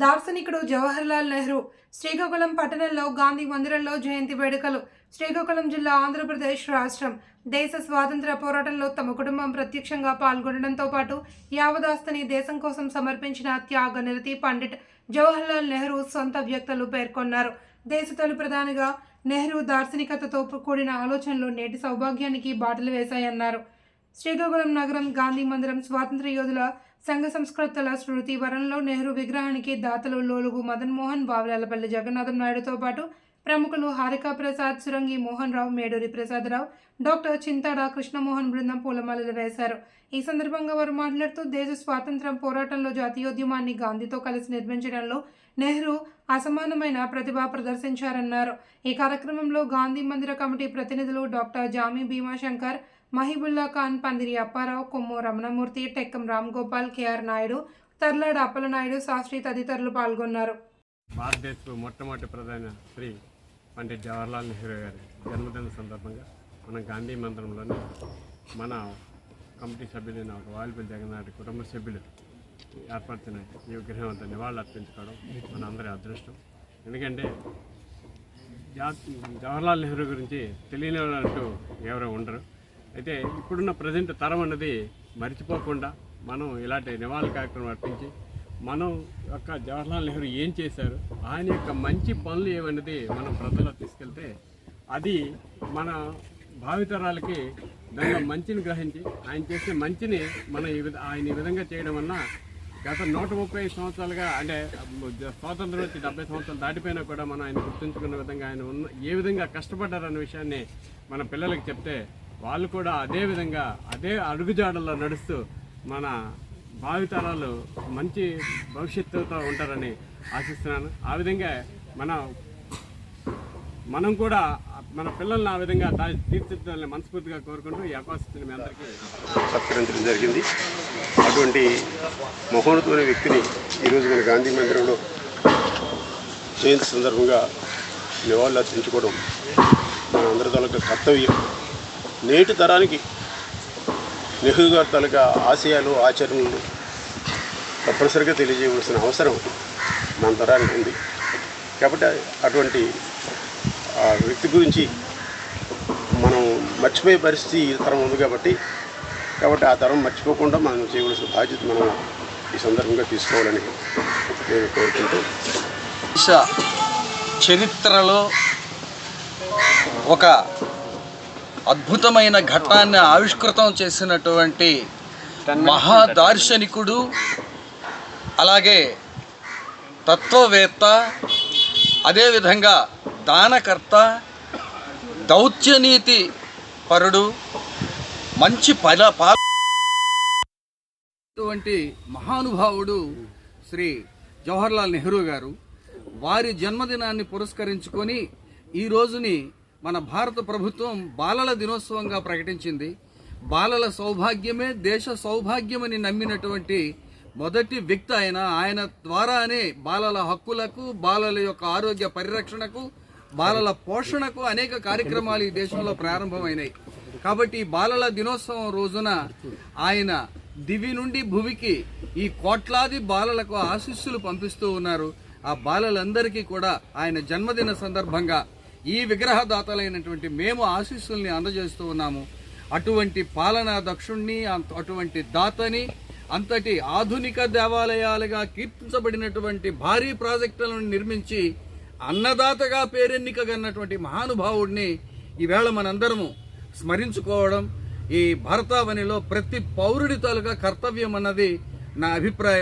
దార్శనికుడు జవహర్లాల్ నెహ్రూ శ్రీకాకుళం పట్టణంలో గాంధీ మందిరంలో జయంతి వేడుకలు శ్రీకాకుళం జిల్లా ఆంధ్రప్రదేశ్ రాష్ట్రం. దేశ స్వాతంత్ర పోరాటంలో తమ కుటుంబం ప్రత్యక్షంగా పాల్గొనడంతో పాటు యావదాస్తని దేశం కోసం సమర్పించిన త్యాగ నిరతి పండిట్ జవహర్లాల్ నెహ్రూ సొంత వ్యక్తులు పేర్కొన్నారు. దేశ తొలి ప్రధానిగా నెహ్రూ దార్శనికతతో కూడిన ఆలోచనలు నేటి సౌభాగ్యానికి బాటలు వేశాయన్నారు. శ్రీకాకుళం నగరం గాంధీ మందిరం స్వాతంత్ర యోధుల సంఘ సంస్కృతుల స్మృతి వరంలో నెహ్రూ విగ్రహానికి దాతలు లోలుగు మదన్ మోహన్ బావలాలపల్లి జగన్నాథం నాయుడుతో పాటు ప్రముఖులు హారికా ప్రసాద్ సురంగి మోహన్ రావు మేడూరి ప్రసాదరావు డాక్టర్ చింతాడ కృష్ణమోహన్ బృందం పూలమాలలు వేశారు. ఈ సందర్భంగా వారు మాట్లాడుతూ దేశ స్వాతంత్ర్యం పోరాటంలో జాతీయోద్యమాన్ని గాంధీతో కలిసి నిర్మించడంలో నెహ్రూ అసమానమైన ప్రతిభ ప్రదర్శించారన్నారు. ఈ కార్యక్రమంలో గాంధీ మందిర కమిటీ ప్రతినిధులు డాక్టర్ జామీ భీమాశంకర్ మహిబుల్లా ఖాన్ పందిరి అప్పారావు కొమ్ము రమణమూర్తి టెక్కం రామ్ గోపాల్ కేఆర్ నాయుడు తర్లాడ అప్పలనాయుడు శాస్త్రి తదితరులు పాల్గొన్నారు. భారతదేశపు మొట్టమొదటి ప్రధాని శ్రీ పండిట్ జవహర్లాల్ నెహ్రూ గారి జన్మదిన సందర్భంగా మన గాంధీ మందిరంలోని మన కమిటీ సభ్యులైన ఒక వాలిపల్లి జగన్నాథ్ కుటుంబ సభ్యులు ఏర్పడుతున్న ఈ విగ్రహం అంతా నివాళులు అర్పించుకోవడం మన అందరి అదృష్టం. ఎందుకంటే జా జవహర్లాల్ నెహ్రూ గురించి తెలియని వాళ్ళు అంటూ ఎవరో ఉండరు. అయితే ఇప్పుడున్న ప్రజెంట్ తరం అన్నది మర్చిపోకుండా మనం ఇలాంటి నివాళుల కార్యక్రమం అర్పించి మనం యొక్క జవహర్లాల్ నెహ్రూ ఏం చేశారు ఆయన యొక్క మంచి పనులు ఏమన్నది మనం ప్రజల్లో తీసుకెళ్తే అది మన భావితరాలకి దానిలో మంచిని గ్రహించి ఆయన చేసే మంచిని మనం ఈ విధ ఆయన ఈ విధంగా చేయడం వలన గత నూట ముప్పై సంవత్సరాలుగా అంటే స్వాతంత్రం వచ్చి డెబ్బై సంవత్సరాలు దాటిపోయినా కూడా మనం ఆయన గుర్తుంచుకున్న విధంగా ఆయన ఉన్న ఏ విధంగా కష్టపడ్డారన్న విషయాన్ని మన పిల్లలకు చెప్తే వాళ్ళు కూడా అదే విధంగా అదే అడుగుజాడల్లో నడుస్తూ మన భావితరాలు మంచి భవిష్యత్తుతో ఉంటారని ఆశిస్తున్నాను. ఆ విధంగా మన మనం కూడా మన పిల్లల్ని ఆ విధంగా దా- తీర్చిదిద్దాలని మనస్ఫూర్తిగా కోరుకుంటూ ఈ అవకాశం మీ అందరికీ సత్కరించడం జరిగింది. అటువంటి మహోన్నతమైన వ్యక్తిని ఈరోజు మన గాంధీ మందిరంలో జయంతి సందర్భంగా నివాళులు అర్పించుకోవడం మన అందరి తాలూకా కర్తవ్యం. నేటి తరానికి నెహ్రూ గారి తాలూకా ఆశయాలు ఆచరణలు తప్పనిసరిగా తెలియజేయవలసిన అవసరం మన తరానికి ఉంది. కాబట్టి అటువంటి ఆ వ్యక్తి గురించి మనం మర్చిపోయే పరిస్థితి ఈ తరం ఉంది కాబట్టి కాబట్టి ఆ తరం మర్చిపోకుండా మనం చేయవలసిన బాధ్యత మనం ఈ సందర్భంగా తీసుకోవాలని నేను కోరుకుంటూ చరిత్రలో ఒక అద్భుతమైన ఘట్టాన్ని ఆవిష్కృతం చేసినటువంటి మహాదార్శనికుడు అలాగే తత్వవేత్త అదేవిధంగా దానకర్త దౌత్యనీతి పరుడు మంచి పల పా అటువంటి మహానుభావుడు శ్రీ జవహర్లాల్ నెహ్రూ గారు. వారి జన్మదినాన్ని పురస్కరించుకొని ఈ రోజుని మన భారత ప్రభుత్వం బాలల దినోత్సవంగా ప్రకటించింది. బాలల సౌభాగ్యమే దేశ సౌభాగ్యమని నమ్మినటువంటి మొదటి వ్యక్తి ఆయన ఆయన ద్వారానే బాలల హక్కులకు బాలల యొక్క ఆరోగ్య పరిరక్షణకు బాలల పోషణకు అనేక కార్యక్రమాలు ఈ దేశంలో ప్రారంభమైనాయి. కాబట్టి బాలల దినోత్సవం రోజున ఆయన దివి నుండి భువికి ఈ కోట్లాది బాలలకు ఆశీస్సులు పంపిస్తూ ఉన్నారు. ఆ బాలలందరికీ కూడా ఆయన జన్మదిన సందర్భంగా ఈ విగ్రహదాతలైనటువంటి మేము ఆశీస్సుల్ని అందజేస్తూ ఉన్నాము. అటువంటి పాలనా దక్షుణ్ణి అటువంటి దాతని అంతటి ఆధునిక దేవాలయాలుగా కీర్తించబడినటువంటి భారీ ప్రాజెక్టులను నిర్మించి అన్నదాతగా పేరెన్నికగన్నటువంటి మహానుభావుడిని ఈవేళ మనందరము స్మరించుకోవడం ఈ భరతావనిలో ప్రతి పౌరుడి తాలూకా కర్తవ్యం అన్నది నా అభిప్రాయం.